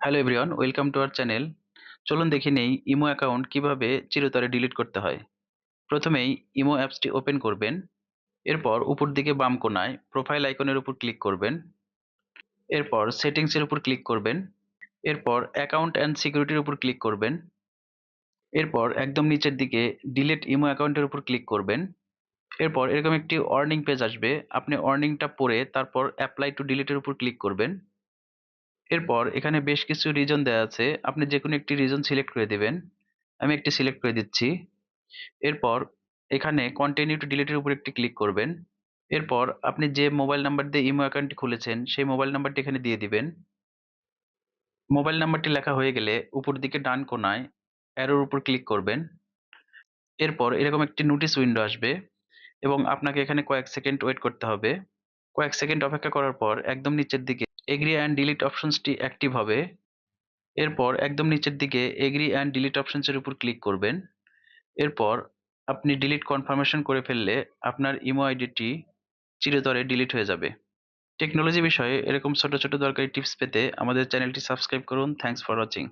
Hello everyone welcome to our channel চলুন দেখে নেই ইমো অ্যাকাউন্ট কীভাবে চিরতরে ডিলিট করতে হয়। প্রথমেই ইমো অ্যাপসটি ওপেন করবেন। এরপর উপর দিকে বাম কোণায় প্রোফাইল আইকনের উপর ক্লিক করবেন। এরপর সেটিংসের উপর ক্লিক করবেন। এরপর অ্যাকাউন্ট অ্যান্ড সিকিউরিটির উপর ক্লিক করবেন। এরপর একদম নিচের দিকে ডিলিট ইমো অ্যাকাউন্টের উপর ক্লিক করবেন। এরপর এরকম একটি ওয়ার্নিং পেজ আসবে। আপনি ওয়ার্নিংটা পড়ে তারপর অ্যাপ্লাই টু ডিলিটের উপর ক্লিক করবেন। এরপর এখানে বেশ কিছু রিজন দেওয়া আছে। আপনি যে কোনো একটি রিজন সিলেক্ট করে দেবেন। আমি একটি সিলেক্ট করে দিচ্ছি। এরপর এখানে কন্টিনিউ টু ডিলিটের উপর একটি ক্লিক করবেন। এরপর আপনি যে মোবাইল নাম্বার দিয়ে ইমো অ্যাকাউন্টটি খুলেছেন, সেই মোবাইল নাম্বারটি এখানে দিয়ে দিবেন। মোবাইল নাম্বারটি লেখা হয়ে গেলে উপর দিকে ডান কোণায় অ্যারোর উপর ক্লিক করবেন। এরপর এরকম একটি নোটিশ উইন্ডো আসবে এবং আপনাকে এখানে কয়েক সেকেন্ড ওয়েট করতে হবে। কয়েক সেকেন্ড অপেক্ষা করার পর একদম নিচের দিকে এগ্রি অ্যান্ড ডিলিট অপশনসটি অ্যাক্টিভ হবে। এরপর একদম নিচের দিকে এগ্রি অ্যান্ড ডিলিট অপশনসের উপর ক্লিক করবেন। এরপর আপনি ডিলিট কনফার্মেশন করে ফেললে আপনার ইমো আইডিটি চিরতরে ডিলিট হয়ে যাবে। টেকনোলজি বিষয়ে এরকম ছোট ছোট দরকারি টিপস পেতে আমাদের চ্যানেলটি সাবস্ক্রাইব করুন। Thanks for watching